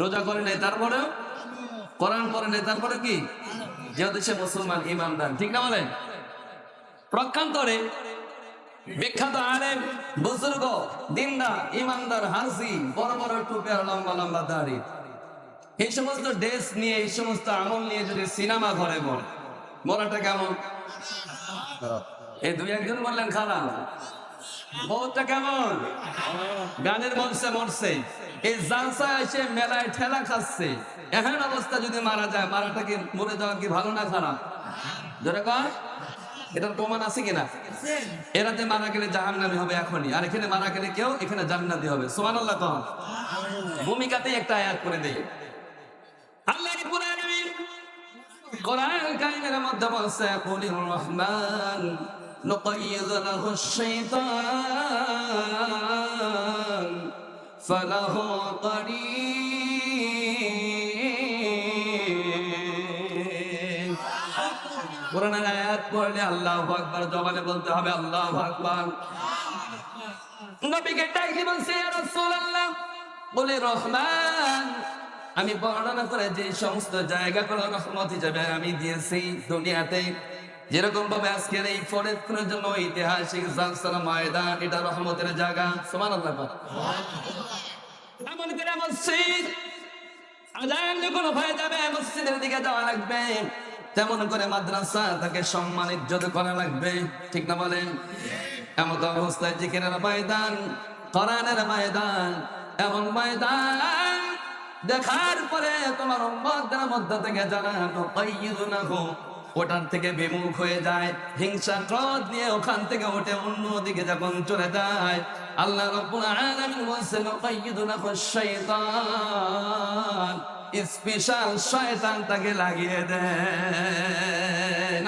রোজা করে নাই তারপরে কোরআন পরে নাই তারপরে কি? যেহেতু সে মুসলমান ইমানদার ঠিক না বলেন? প্রক্ষান্তরে বিখ্যাত আলেম, বুজুর্গ, দিনদার ইমানদার হাসি বড় বড় টুপি লম্বা লম্বা দাড়ি। এই সমস্ত ড্রেস নিয়ে, এই সমস্ত আমল নিয়ে যদি সিনেমা ঘরে মরে মরাটা কেমন? এই দুই একজন বললেন খারাপ। বহুটা কেমন? গানের মঞ্চে মরছে। এই জানসা এসে মেলায় ঠেলা খাচ্ছে। এখন অবস্থা যদি মারা যায়, মারাটা কি মরে যাওয়া কি ভালো না খারাপ? ধরে কয় এটার প্রমাণ আছে কিনা? এরাতে মারা গেলে জাহান্নামি হবে এখনই, আর এখানে মারা গেলে কেউ এখানে জান্নাতি হবে। সোমান আল্লাহ তখন ভূমিকাতে একটা আয়াত করে দেই। আল্লাহ কোরআন কাইমের মধ্যে বলছে, কুলির রহমান নকাইয়িদ শাইতান فله قرين কোরআনের আয়াত পড়লে আল্লাহু আকবার জবানে বলতে হবে আল্লাহু আকবার নবীকে ডাক দিয়ে বলছে ইয়া রাসূলুল্লাহ বলে রহমান আমি বর্ণনা করে যে সমস্ত জায়গাগুলো রহমত হিসাবে আমি দিয়েছি দুনিয়াতে যেরকম ভাবে আজকের এই ফরিদপুরের জন্য ঐতিহাসিক জালসার ময়দান, এটা রহমতের জায়গা। সমান এমন করে মসজিদ আজান যখন হয়ে যাবে, মসজিদের দিকে যাওয়া লাগবে। তেমন করে মাদ্রাসা, তাকে সম্মান, ইজ্জত করা লাগবে। ঠিক না বলেন? এমন অবস্থায় জিকিরের ময়দান, কোরআনের ময়দান, এমন ময়দান দেখার পরে তোমার মধ্যে থেকে যারা ওটার থেকে বিমুখ হয়ে যায়। হিংসা, ক্রোধ নিয়ে ওখান থেকে ওঠে অন্য দিকে যখন চলে যায়, আল্লাহ স্পেশাল শয়তান তাকে লাগিয়ে দেয়